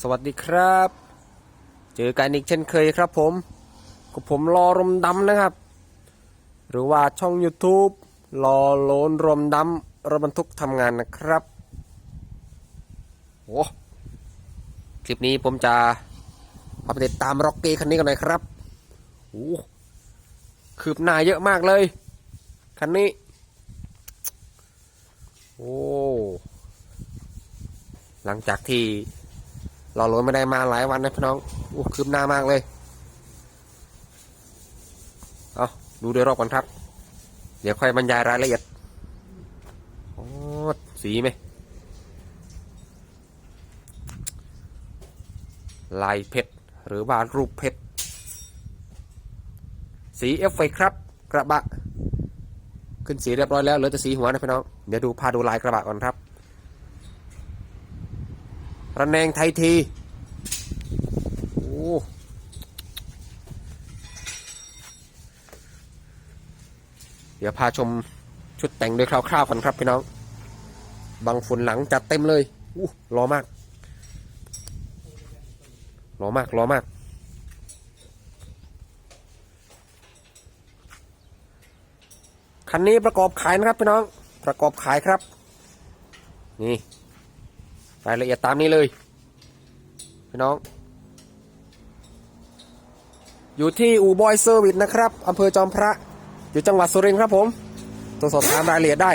สวัสดีครับ เจอกันอีกเช่นเคยครับผมกับผมรอรมดำนะครับ หรือว่าช่อง YouTube รอโลนรมดำรถบรรทุกทำงานนะครับโอ้คลิปนี้ผมจะพาไปติดตามร็อกกี้คันนี้กันหน่อยครับโอ้คืบหน้าเยอะมากเลย คันนี้ โอ้หลังจากที่ เราโหลดไม่ได้มาหลายวันนะพี่น้องอู้คืบหน้ามากเลย เอาดูโดยรอบกันครับ เดี๋ยวค่อยบรรยายรายละเอียดโอ้สีไหมลายเพชรหรือว่ารูปเพชรสีเอฟเฟกครับ กระบะ ขึ้นสีเรียบร้อยแล้วเหลือแต่สีหัวนะพี่น้อง เดี๋ยวดูพาดูลายกระบะก่อนครับ ระแนงไทยที โอ้เดี๋ยวพาชมชุดแต่งโดยคร่าวๆกันครับพี่น้องบังฝุ่นหลังจัดเต็มเลยอู้รอมาก รอมาก รอมาก คันนี้ประกอบขายนะครับพี่น้อง ประกอบขายครับ นี่ รายละเอียดตามนี้เลยพี่น้อง อยู่ที่อูบอยเซอร์วิสนะครับอำเภอจอมพระ อยู่จังหวัดสุรินทร์ครับผมตรวจสอบถามรายละเอียดได้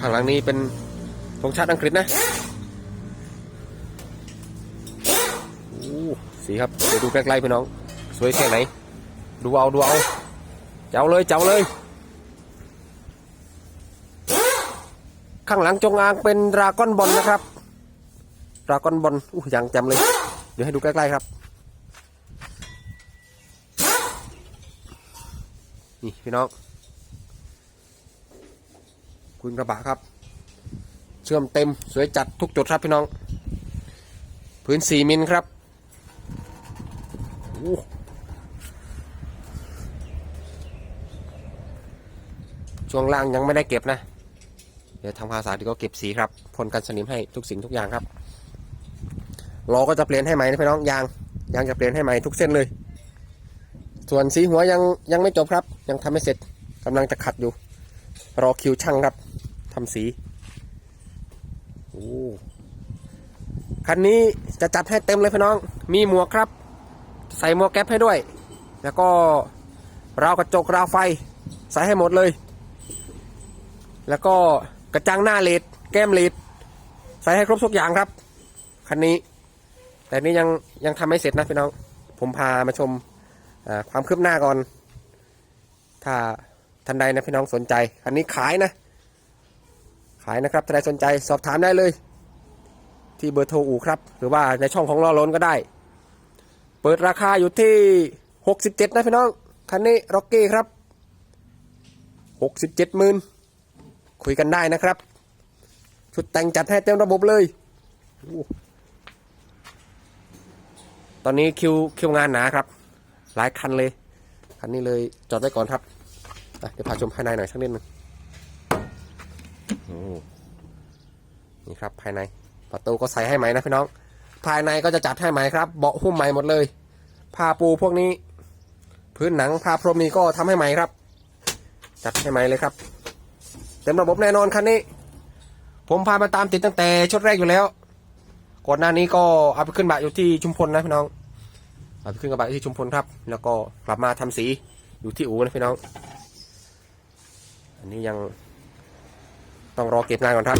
ข้างหลังนี้เป็นธงชาติอังกฤษนะสีครับ เดี๋ยวดูใกล้ๆพี่น้อง สวยแค่ไหน ดูเอา ดูเอา เจ้าเลย เจ้าเลย ข้างหลังจงอางเป็นดราก้อนบอลนะครับดราก้อนบอลอู้ยังจำเลย เดี๋ยวให้ดูใกล้ๆครับนี่พี่น้อง คุณกระบะครับ เชื่อมเต็มสวยจัดทุกจุดครับพี่น้อง พื้นสี่มิลครับอู้ช่วงล่างยังไม่ได้เก็บนะ เดี๋ยวทางภาษาที่ก็เก็บสีครับพ่นกันสนิมให้ทุกสิ่งทุกอย่างครับล้อก็จะเปลี่ยนให้ใหม่นะพี่น้องยางยางจะเปลี่ยนให้ใหม่ทุกเส้นเลย ส่วนสีหัวยังยังไม่จบครับ ยังทำไม่เสร็จกำลังจะขัดอยู่ รอคิวช่างครับทำสีโอ้คันนี้จะจัดให้เต็มเลยพี่น้อง มีหมวกครับ ใส่หมวกแก๊ปให้ด้วย แล้วก็ราวกระจกราวไฟ ใส่ให้หมดเลย แล้วก็ กระจังหน้าเลดแก้มเลดใส่ให้ครบทุกอย่างครับ คันนี้ แต่นี่ยังยังทำไม่เสร็จนะพี่น้อง ผมพามาชมความคืบหน้าก่อน ถ้าท่านใดนะพี่น้องสนใจ คันนี้ขายนะ ขายนะครับท่านใดสนใจสอบถามได้เลย ที่เบอร์โทรอู่ครับ หรือว่าในช่องของล้อล้นก็ได้ เปิดราคาอยู่ที่หกสิบเจ็ดนะพี่น้อง คันนี้ร็อกกี้ครับหกสิบเจ็ดหมื่น คุยกันได้นะครับ ชุดแต่งจัดให้เต็มระบบเลย ตอนนี้คิวคิวงานหนาครับ หลายคันเลย คันนี้เลยจอดไว้ก่อนครับอะเดี๋ยวพาชมภายในหน่อยสักนิดนึงนี่ครับภายในประตูก็ใส่ให้ใหม่นะพี่น้อง ภายในก็จะจัดให้ใหม่ครับ เบาะหุ้มใหม่หมดเลยผ้าปูพวกนี้ พื้นหนังผ้าพรมนี้ก็ทำให้ใหม่ครับ จัดให้ใหม่เลยครับ เต็มระบบแน่นอนคันนี้ ผมพามาตามติดตั้งแต่ชุดแรกอยู่แล้วก่อนหน้านี้ก็เอาไปขึ้นบะอยู่ที่ชุมพลนะพี่น้องเอาไปขึ้นกระบะที่ชุมพลครับ แล้วก็กลับมาทำสีอยู่ที่อู่นะพี่น้อง อันนี้ยังต้องรอเก็บงานก่อนครับ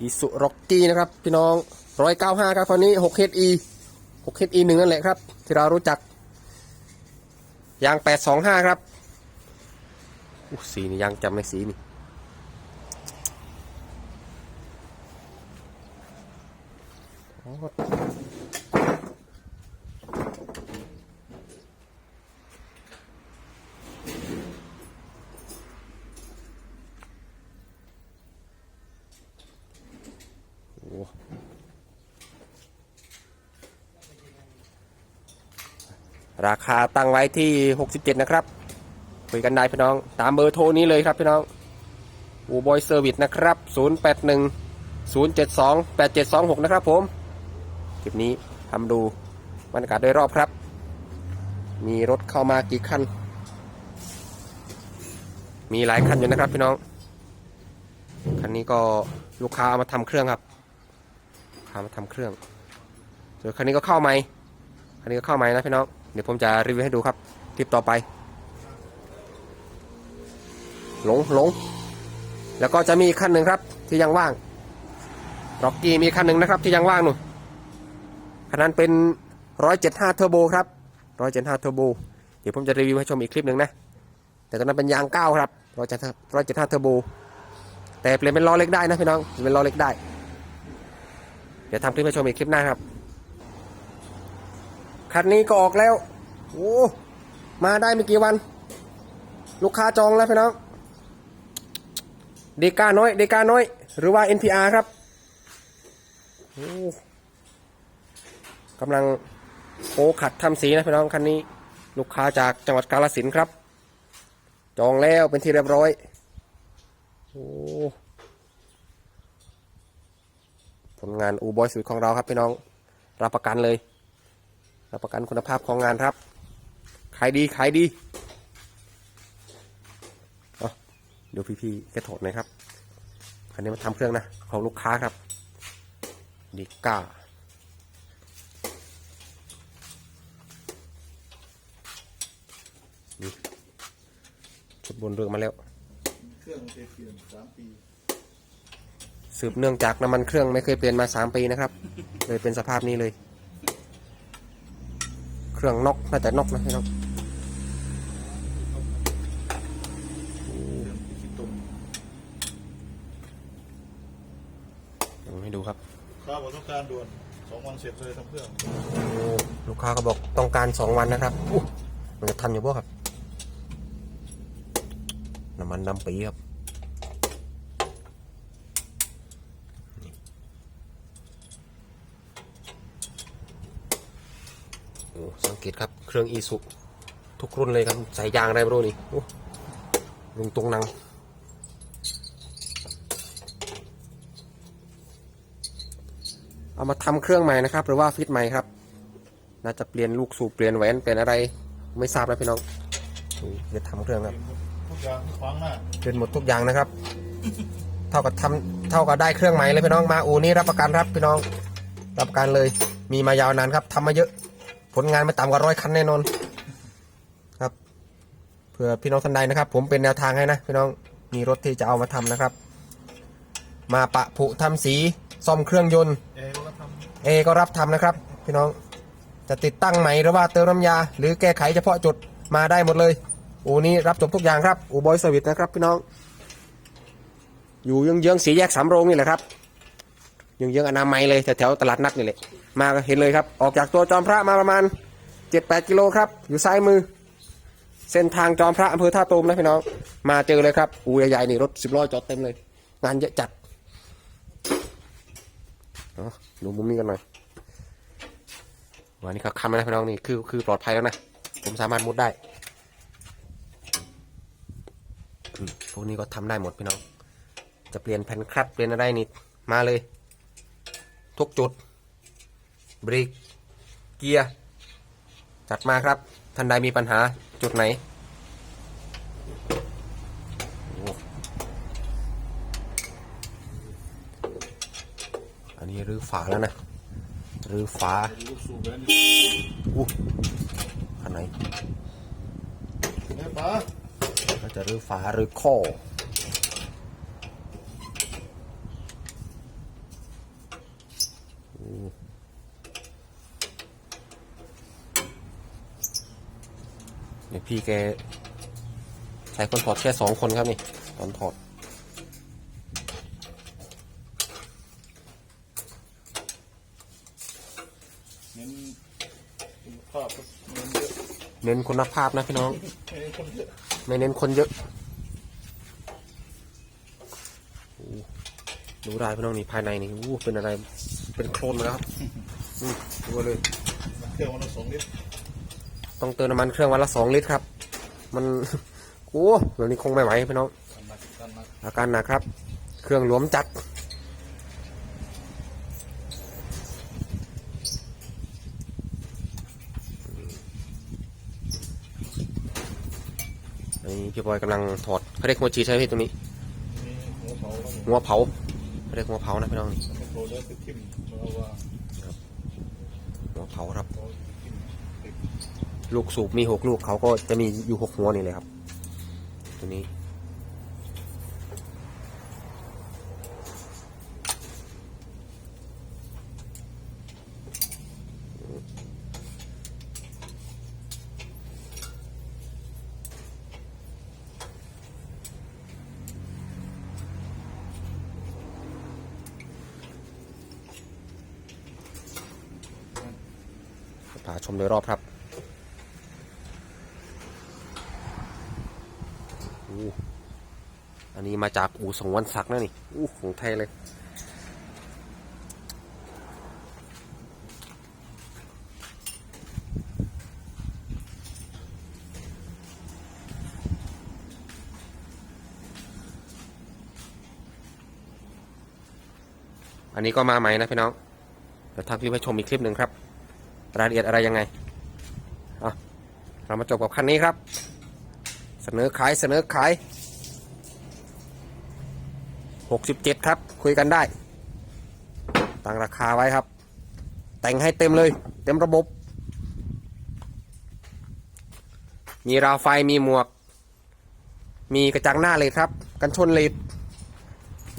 อีสุร็อกกี้นะครับ พี่น้องร้อยเก้าห้าครับตอนนี้หกเฮดอีหกเฮดอีหนึ่งนั่นแหละครับ ที่เรารู้จัก ยางแปดสองห้าครับอู้สีนี่ยางจำไม่สีนี่ ราคาตั้งไว้ที่ 67 นะครับ คุยกันได้พี่น้อง ตามเบอร์โทรนี้เลยครับพี่น้องอูบอยเซอร์วิสนะครับ 081 072 8726 นะครับผม คลิปนี้ทำดูบรรยากาศโดยรอบครับ มีรถเข้ามากี่คัน มีหลายคันอยู่นะครับพี่น้อง คันนี้ก็ลูกค้าเอามาทำเครื่องครับลูกค้ามาทำเครื่อง ส่วนคันนี้ก็เข้าไหมคันนี้ก็เข้าไหมนะพี่น้อง เดี๋ยวผมจะรีวิวให้ดูครับคลิปต่อไป หลงหลง แล้วก็จะมีอีกคันหนึ่งครับที่ยังว่างร็อกกี้มีคันหนึ่งนะครับที่ยังว่างหนูคันนั้นเป็นร้อยเทอร์โบครับร้อยเทอร์โบเดี๋ยวผมจะรีวิวให้ชมอีกคลิปหนึ่งนะ แต่ตอนนั้นเป็นยางเก้าครับร้อยเจ็ดร้อยเจ็ดห้าเทอร์โบแต่เปลี่ยนเป็นล้อเล็กได้นะพี่น้องเป็นล้อเล็กได้ เดี๋ยวทำคลิปให้ชมอีกคลิปหน้าครับ คันนี้ก็ออกแล้วโอ้มาได้ไม่กี่วัน ลูกค้าจองแล้วพี่น้องเดกาน้อยเดกาน้อย หรือว่า NPR ครับโอ้กำลังโอขัดทำสีนะพี่น้องคันนี้ ลูกค้าจากจังหวัดกาฬสินครับ จองแล้วเป็นที่เรียบร้อยโอ้ผลงานอูบอยสุดของเราครับพี่น้อง รับประกันเลย รับประกันคุณภาพของงานครับ ขายดีขายดีเอาเดี๋ยวพี่ๆแกถอดหน่อยครับคันนี้มาทำเครื่องนะของลูกค้าครับ ดิก้านี่ชุดบนเรืองมาแล้ว เครื่องเคยเปลี่ยนสามปี สืบเนื่องจากน้ำมันเครื่องไม่เคยเปลี่ยนมาสามปีนะครับ เลยเป็นสภาพนี้เลย เครื่องนอกน่าจะนอกนะพี่น้องเครื่องคิดตรงเดี๋ยวให้ดูครับข้าวบอกต้องการด่วนสองวันเสร็จเลยทำเครื่องโอ้ลูกค้าก็บอกต้องการสองวันนะครับอู้มันจะทันอยู่บ่ครับน้ำมันดำปีครับนี่โอ้สัง เกตครับ เครื่องอีสุทุกรุ่นเลยครับ ใส่ยางอะไรไม่รู้นี่โอ้ลุงตรงนังเอามาทำเครื่องใหม่นะครับ หรือว่าฟิตใหม่ครับ น่าจะเปลี่ยนลูกสูบเปลี่ยนแหวนเปลี่ยนอะไร ไม่ทราบนะพี่น้องนี่จะทำเครื่องครับทุกอย่างที่ขวางหน้าเปลี่ยนหมดทุกอย่างนะครับ เท่ากับทำเท่ากับได้เครื่องใหม่เลยพี่น้องมาอูนี่รับประกันครับพี่น้อง รับประกันเลย มีมายาวนานครับทำมาเยอะ ผลงานไม่ต่ำกว่าร้อยคันแน่นอน ครับเผื่อพี่น้องท่านใดนะครับ ผมเป็นแนวทางให้นะพี่น้องมีรถที่จะเอามาทำนะครับ มาปะผุทำสีซ่อมเครื่องยนต์เอก็รับทเอก็รับทำนะครับ พี่น้องจะติดตั้งใหม่หรือว่าเติมน้ำยา หรือแก้ไขเฉพาะจุดมาได้หมดเลยอูนี้รับจบทุกอย่างครับอูบอยสวิตนะครับ พี่น้อง อยู่เยื้องๆสีแยกสามโรงนี่แหละครับเยื้องๆอนามัยเลยแถวๆตลาดนัดนี่แหละ มาก็เห็นเลยครับ ออกจากตัวจอมพระมาประมาณเจ็ดแปดกิโลครับ อยู่ซ้ายมือ เส้นทางจอมพระอำเภอท่าตูมนะพี่น้อง มาเจอเลยครับ อูใหญ่ๆนี่รถสิบล้อจอดเต็มเลย งานเยอะจัดดูมุมนี้กันหน่อยวันนี้ก็คำแล้วนะพี่น้องนี่คือคือปลอดภัยแล้วนะ ผมสามารถมุดได้พวกนี้ก็ทำได้หมดพี่น้อง จะเปลี่ยนแผ่นคลัตเปลี่ยนอะไรนี่มาเลย ทุกจุด เบรกเกียร์จัดมาครับท่านใดมีปัญหาจุดไหนโอ้อันนี้รื้อฝาแล้วนะรื้อฝาำลูกสูบแล้วอู้อันไหนนี่ป้าก็จะรื้อฝาหรือข้ออู้ เดี๋ยวพี่แกใช้คนถอดแค่สองคนครับนี่ตอนถอดเน้นคุณภาพก็เน้นเยอะเน้นคุณภาพนะพี่น้อง เน้นคนเยอะไม่เน้นคนเยอะอู้ดูได้พี่น้องนี่ภายในนี่อู้เป็นอะไรเป็นโคลนหมาแล้วครับอืมดูเลย เครื่องวันละสองลิตร ต้องเติมน้ำมันเครื่องวันละสองลิตรครับ มันโอ้ตัวนี้คงไม่ไหวพี่น้องกันนักกันนักอาการหนักครับ เครื่องหลวมจัดนี่พี่บอยกำลังถอดเขาเรียกหัวจีใช่ไหมพี่ตรงนี้นี่หัวเผาแล้วหัวเผาเขาเรียกหัวเผานะพี่น้องนี่มันโผล่แล้วติดทิ่มเราว่าหัวเผาครับ โผล่ติดทิ่มติด ลูกสูบมีหกลูกเขาก็จะมีอยู่หกหัวนี่เลยครับ ตัวนี้ พาชมโดยรอบครับอู้อันนี้ มาจากอู่สงวนศักดิ์นะนี่อู้ของไทยเลย อันนี้ก็มาใหม่นะพี่น้องเดี๋ยวทางพี่ไปชมอีกคลิปหนึ่งครับ รายละเอียดอะไรยังไงเรามาจบกับคันนี้ครับ เสนอขายเสนอขาย 67ครับ คุยกันได้ ตั้งราคาไว้ครับ แต่งให้เต็มเลย เต็มระบบ มีราวไฟมีหมวก มีกระจังหน้าเลดครับ กันชนเลด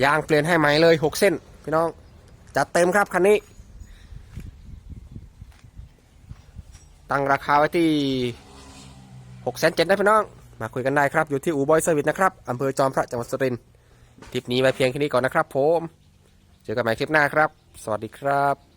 ยางเปลี่ยนให้ใหม่เลย6เส้น พี่น้อง จัดเต็มครับคันนี้ ตั้งราคาไว้ที่หกแสนเจ็ดนะพี่น้อง มาคุยกันได้ครับ อยู่ที่อูบอยเซอร์วิสนะครับอำเภอจอมพระจังหวัดสุรินทร์ คลิปนี้ไว้เพียงแค่นี้ก่อนนะครับผม เจอกันใหม่คลิปหน้าครับ สวัสดีครับ